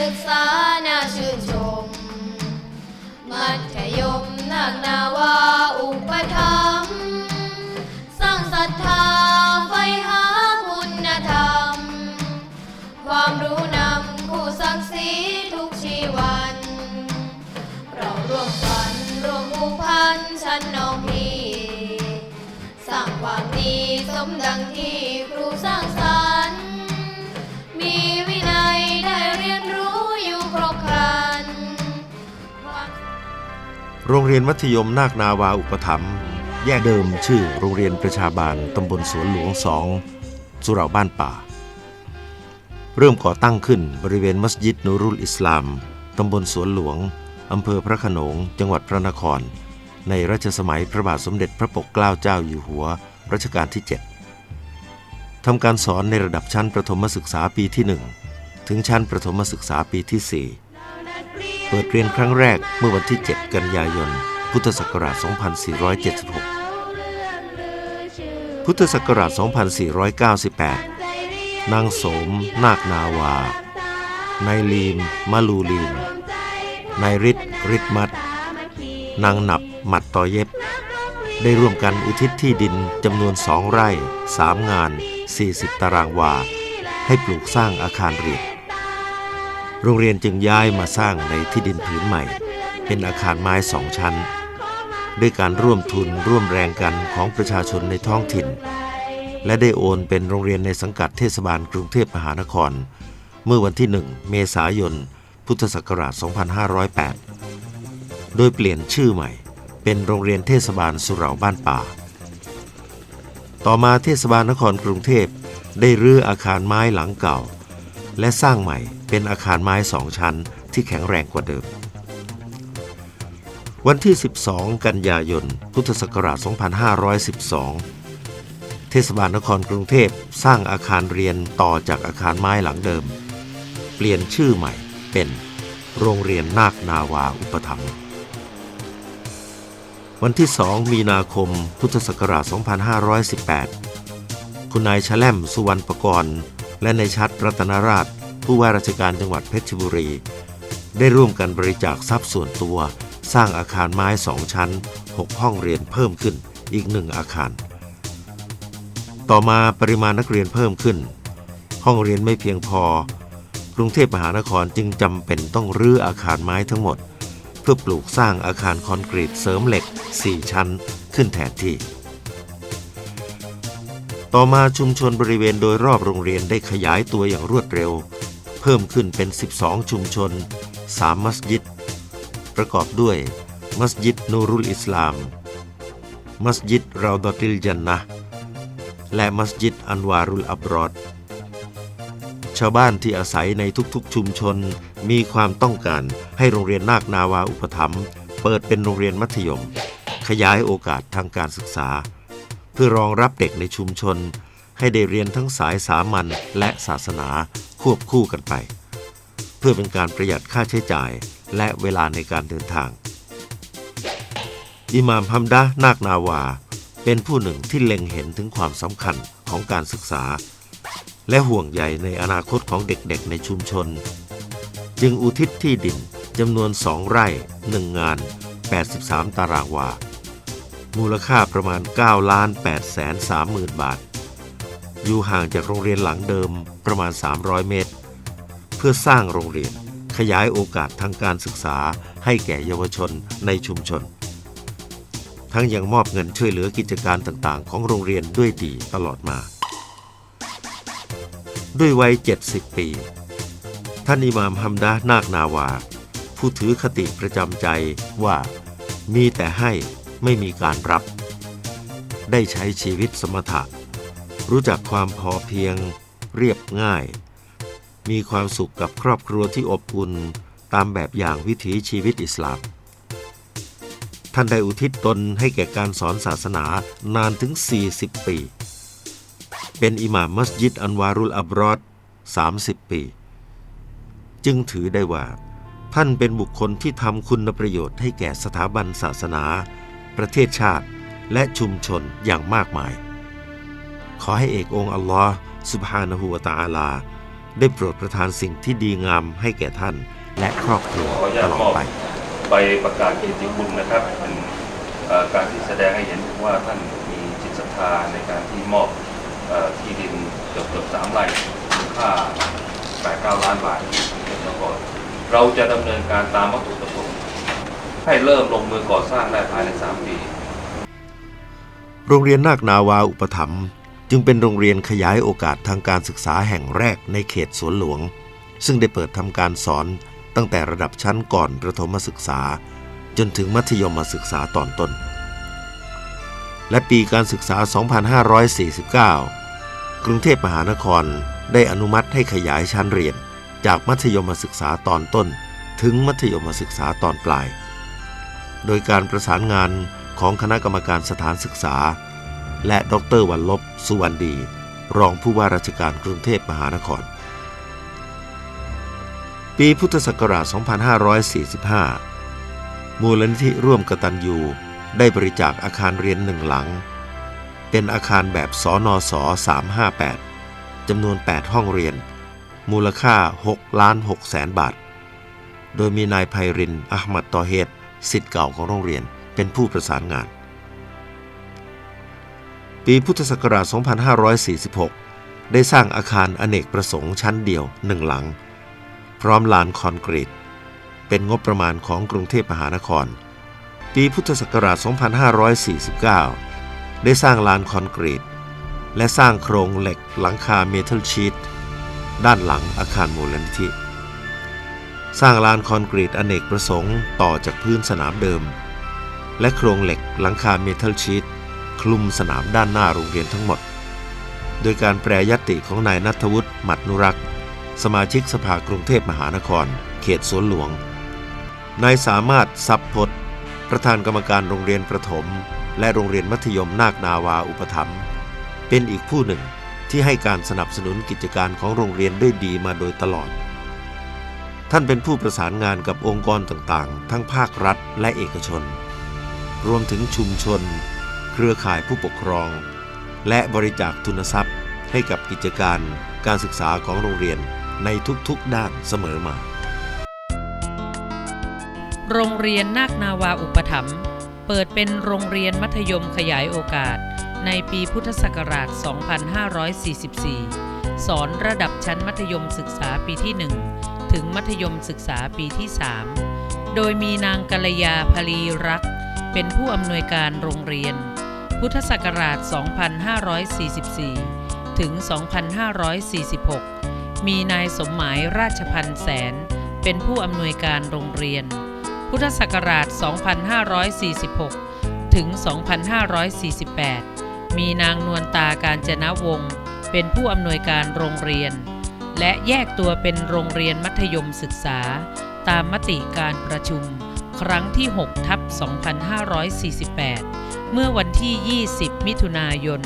ศึกษาน่าชื่นชม มัธยมนักนาวาอุปถัมภ์สร้างศรัทธาไฟหาคุณธรรม ความรู้นำคู่ศักดิ์ศรีทุกชีวันเราร่วมฝันร่วมผูกพันฉันน้องพี่ สร้างความดีสมดัง โรงเรียนมัธยมนาคนาวาอุปถัมภ์แยกเดิมชื่อโรงเรียนประชาบาลตำบลสวนหลวงสองสุเหราบ้านป่า เริ่มก่อตั้งขึ้นบริเวณมัสยิดนูรุลอิสลามตำบลสวนหลวงอำเภอพระขนงจังหวัดพระนคร ในรัชสมัยพระบาทสมเด็จพระปกเกล้าเจ้าอยู่หัวรัชกาลที่ 7 ทำการสอนในระดับชั้นประถมศึกษาปีที่ 1 ถึงชั้นประถมศึกษาปีที่ 4 เปิดเรียนครั้งแรกเมื่อวันที่ 7 กันยายน พุทธศักราช 2476 พุทธศักราช 2498 นางสม นาคนาวา นายลีมมาลูลีม นายฤทธิ์ฤทธิ์มัด นางหนับหมัดต่อเย็บ ได้ร่วมกันอุทิศที่ดินจำนวนสองไร่สามงาน 40 ตารางวา ให้ปลูกสร้างอาคารเรียน โรงเรียนจึงย้ายมาสร้างในที่ดินผืนใหม่ เป็นอาคารไม้สองชั้น ด้วยการร่วมทุนร่วมแรงกันของประชาชนในท้องถิ่น และได้โอนเป็นโรงเรียนในสังกัดเทศบาลกรุงเทพมหานคร เมื่อวันที่ 1 เมษายน พุทธศักราช 2508 โดยเปลี่ยนชื่อใหม่ เป็นโรงเรียนเทศบาลสุเหร่าบ้านป่า ต่อมาเทศบาลนครกรุงเทพได้รื้ออาคารไม้หลังเก่า และสร้างใหม่เป็นอาคารไม้สองชั้นที่แข็งแรงกว่าเดิม วันที่ 12 กันยายน พุทธศักราช 2512 เทศบาลนครกรุงเทพสร้างอาคารเรียนต่อจากอาคารไม้หลังเดิม เปลี่ยนชื่อใหม่เป็นโรงเรียนนาคนาวาอุปถัมภ์วันที่ 2 มีนาคม พุทธศักราช 2518 คุณนายชแลมสุวรรณประกรณ์ และในชัดรัตนราช ผู้ว่าราชการจังหวัดเพชรบุรี ได้ร่วมกันบริจาคทรัพย์ส่วนตัว สร้างอาคารไม้สองชั้น 6 ห้องเรียนเพิ่มขึ้นอีกหนึ่งอาคาร ต่อมาปริมาณนักเรียนเพิ่มขึ้น ห้องเรียนไม่เพียงพอ กรุงเทพมหานครจึงจำเป็นต้องรื้ออาคารไม้ทั้งหมด เพื่อปลูกสร้างอาคารคอนกรีตเสริมเหล็ก 4 ชั้นขึ้นแทนที่ ต่อมาชุมชนบริเวณโดยรอบโรงเรียนได้ขยายตัวอย่างรวดเร็ว เพิ่มขึ้นเป็น 12 ชุมชน 3 มัสยิด ประกอบด้วย มัสยิดนูรุลอิสลาม มัสยิดเราดอติลจันนะและมัสยิดอันวารุลอับรอด ชาวบ้านที่อาศัยในทุกๆชุมชนมีความต้องการให้โรงเรียนนาคนาวาอุปถัมภ์เปิดเป็นโรงเรียนมัธยม ขยายโอกาสทางการศึกษา พื่อรองรับเด็กในชุมชน ให้ได้เรียนทั้งสายสามัญและศาสนาควบคู่กันไป เพื่อเป็นการประหยัดค่าใช้จ่ายและเวลาในการเดินทาง อิหม่ามฮัมดะนาคนาวา เป็นผู้หนึ่งที่เล็งเห็นถึงความสำคัญของการศึกษา และห่วงใยในอนาคตของเด็กๆในชุมชน จึงอุทิศที่ดินจำนวนสองไร่หนึ่งงาน 83 ตารางวา มูลค่าประมาณ 9 ล้าน8แสน3หมื่นบาท อยู่ห่างจากโรงเรียนหลังเดิมประมาณ 300 เมตร เพื่อสร้างโรงเรียนขยายโอกาสทางการศึกษาให้แก่เยาวชนในชุมชน ทั้งยังมอบเงินช่วยเหลือกิจการต่างๆ ของโรงเรียนด้วยดีตลอดมา ด้วยวัย 70 ปี ท่านอิมามฮัมดะนาคนาวา ผู้ถือคติประจำใจว่ามีแต่ให้ ไม่มีการรับ ได้ใช้ชีวิตสมถะ รู้จักความพอเพียง เรียบง่าย มีความสุขกับครอบครัวที่อบอุ่นตามแบบอย่างวิถีชีวิตอิสลาม ท่านได้อุทิศตนให้แก่การสอนศาสนานานถึง 40 ปี เป็นอิหม่ามมัสยิดอันวารุลอับรอด 30 ปี จึงถือได้ว่าท่านเป็นบุคคลที่ทำคุณประโยชน์ให้แก่สถาบันศาสนา ประเทศชาติและชุมชนอย่างมากมาย ขอให้เอกองค์อัลลอฮ์สุบฮานะฮูวะตะอาลา ได้โปรดประทานสิ่งที่ดีงามให้แก่ท่านและครอบครัวตลอดอบไปประกาศเกียรติคุณนะครับเป็นการที่แสดงให้เห็นว่าท่านมีจิตศรัทธาในการที่มอบอที่ดินเกือบเกือบสามไร่มูลค่าแปดเก้าล้านบาทที่กรุงเทพมหานครเราจะดำเนินการตามวัตถุประสงค์ ให้เริ่มลงมือก่อสร้างได้ภายในสามปี โรงเรียนนาคนาวาอุปถัมภ์จึงเป็นโรงเรียนขยายโอกาสทางการศึกษาแห่งแรกในเขตสวนหลวง ซึ่งได้เปิดทำการสอนตั้งแต่ระดับชั้นก่อนประถมศึกษา จนถึงมัธยมศึกษาตอนต้น และปีการศึกษา 2549 กรุงเทพมหานครได้อนุมัติให้ขยายชั้นเรียน จากมัธยมศึกษาตอนต้น ถึงมัธยมศึกษาตอนปลาย โดยการประสานงานของคณะกรรมการสถานศึกษา และดรวันลบสุวรรณดี รองผู้ว่าราชการกรุงเทพมหานคร ปีพุทธศักราช 2545 มูลนิธิร่วมกตัญญูได้บริจาคอาคารเรียนหนึ่งหลัง เป็นอาคารแบบสอนอส358จำนวน 8 ห้องเรียน มูลค่า6ล้าน6แสนบาท โดยมีนายไพรินอัหมัดตอเฮด สิทธิ์เก่าของโรงเรียนเป็นผู้ประสานงาน ปีพุทธศักราช 2546 ได้สร้างอาคารอเนกประสงค์ชั้นเดียวหนึ่งหลัง พร้อมลานคอนกรีต เป็นงบประมาณของกรุงเทพมหานคร ปีพุทธศักราช 2549 ได้สร้างลานคอนกรีต และสร้างโครงเหล็กหลังคาเมทัลชีตด้านหลังอาคารมูลนิธิ สร้างลานคอนกรีตอเนกประสงค์ต่อจากพื้นสนามเดิม และโครงเหล็กหลังคาเมทัลชีตคลุมสนามด้านหน้าโรงเรียนทั้งหมด โดยการแปรยติของนายนัทวุฒิหมัดนุรักษ์ สมาชิกสภากรุงเทพมหานคร เขตสวนหลวง นายสามารถทรัพย์พจน์ประธานกรรมการโรงเรียนประถม และโรงเรียนมัธยมนาคนาวาอุปถัมภ์เป็นอีกผู้หนึ่งที่ให้การสนับสนุนกิจการของโรงเรียนด้วยดีมาโดยตลอด ท่านเป็นผู้ประสานงานกับองค์กรต่างๆ ทั้งภาครัฐและเอกชน รวมถึงชุมชน เครือข่ายผู้ปกครอง และบริจาคทุนทรัพย์ให้กับกิจการการศึกษาของโรงเรียนในทุกๆด้านเสมอมา โรงเรียนนาคนาวาอุปถัมภ์เปิดเป็นโรงเรียนมัธยมขยายโอกาส ในปีพุทธศักราช 2544 สอนระดับชั้นมัธยมศึกษาปีที่ 1 ถึงมัธยมศึกษาปีที่ 3 โดยมีนางกัลยาภลีรัก เป็นผู้อำนวยการโรงเรียน พุทธศักราช 2544 ถึง 2546 มีนายสมหมายราชพันธ์แสน เป็นผู้อำนวยการโรงเรียน พุทธศักราช 2546 ถึง 2548 มีนางนวลตาการจนะวงศ์เป็นผู้อำนวยการโรงเรียน และแยกตัวเป็นโรงเรียนมัธยมศึกษา ตามมติการประชุม ครั้งที่ 6 ทับ 2548 เมื่อวันที่ 20 มิถุนายน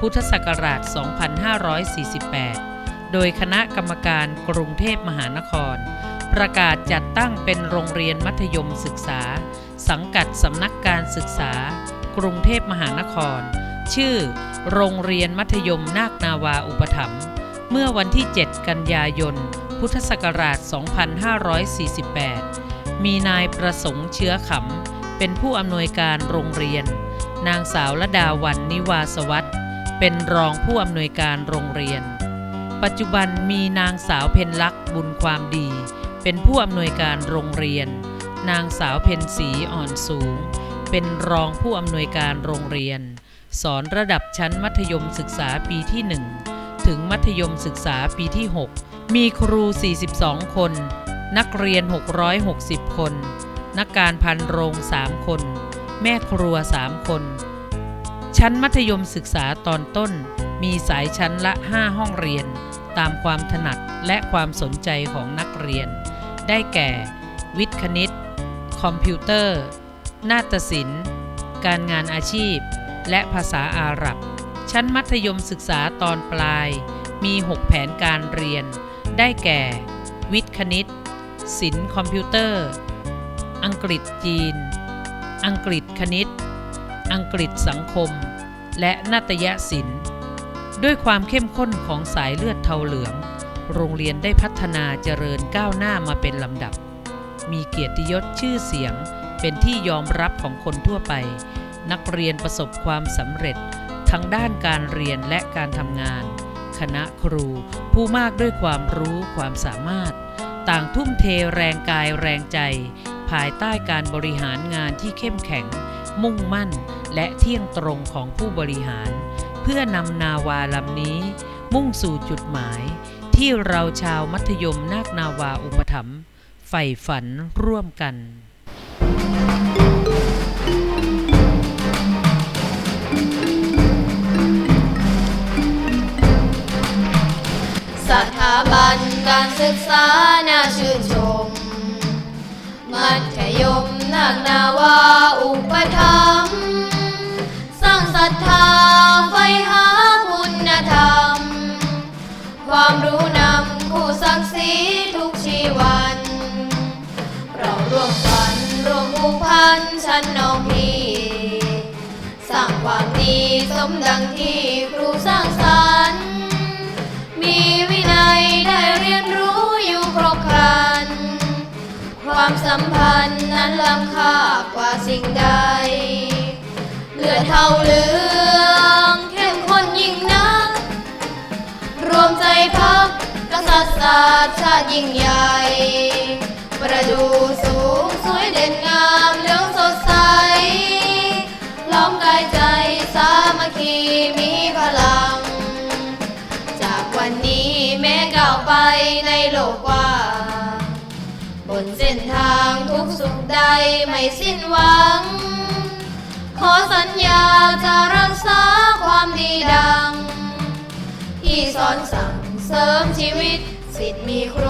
พุทธศักราช 2548 โดยคณะกรรมการกรุงเทพมหานคร ประกาศจัดตั้งเป็นโรงเรียนมัธยมศึกษา สังกัดสำนักการศึกษา กรุงเทพมหานคร ชื่อ โรงเรียนมัธยมนาคนาวาอุปถัมภ์ เมื่อวันที่ 7 กันยายน พุทธศักราช 2548 มีนายประสงค์เชื้อขำ เป็นผู้อำนวยการโรงเรียน นางสาวละดาวันนิวาสวัตเป็นรองผู้อำนวยการโรงเรียน ปัจจุบันมีนางสาวเพนลักษ์บุญความดี เป็นผู้อำนวยการโรงเรียน นางสาวเพนสีอ่อนสูง เป็นรองผู้อำนวยการโรงเรียน สอนระดับชั้นมัธยมศึกษาปีที่1 ถึงมัธยมศึกษาปีที่ 6 มีครู 42 คน นักเรียน 660 คน นักการพันโรง 3 คน แม่ครัว 3 คน ชั้นมัธยมศึกษาตอนต้น มีสายชั้นละ 5 ห้องเรียน ตามความถนัดและความสนใจของนักเรียน ได้แก่ วิทย์คณิต คอมพิวเตอร์ นาฏศิลป์ การงานอาชีพ และภาษาอาหรับ ชั้นมัธยมศึกษาตอนปลาย มี 6 แผนการเรียน ได้แก่ วิทย์คณิต ศิลป์คอมพิวเตอร์ อังกฤษจีน อังกฤษคณิต อังกฤษสังคม และนาฏยศิลป์ ด้วยความเข้มข้นของสายเลือดเทาเหลือง โรงเรียนได้พัฒนาเจริญก้าวหน้ามาเป็นลำดับ มีเกียรติยศชื่อเสียง เป็นที่ยอมรับของคนทั่วไป นักเรียนประสบความสำเร็จ ทั้งด้านการเรียนและการทำงาน คณะครูผู้มากด้วยความรู้ความสามารถ ต่างทุ่มเทแรงกายแรงใจ ภายใต้การบริหารงานที่เข้มแข็ง มุ่งมั่น และเที่ยงตรงของผู้บริหาร เพื่อนำนาวาลำนี้ มุ่งสู่จุดหมาย ที่เราชาวมัธยมนาคนาวาอุปถัมภ์ใฝ่ฝันร่วมกัน สถาบันการศึกษาน่าชื่นชม มัธยมนาคนาวาอุปถัมภ์สร้างศรัทธาไฟหาคุณธรรม ความรู้นำคู่ศักดิ์ศรีทุกชีวัน เราร่วมฝันร่วมผูกพันฉันน้องพี่สร้างความดีสมดังที่ครูสร้างสรรค์ สัมพันธ์นั้นล้ำค่ากว่าสิ่งใด เลือดเท่าเหลืองเข้มข้นยิ่งนัก รวมใจพักกษัตริย์ศาสตร์ชาติยิ่งใหญ่ ประดูสูงสวยเด่นงามเหลืองสดใส ล้อมกายใจสามัคคีมีพลัง ใดไม่สิ้นหวัง ขอสัญญาจะรักษาความดีดัง ที่สอนสั่งเสริมชีวิตสิทธิ์มีครู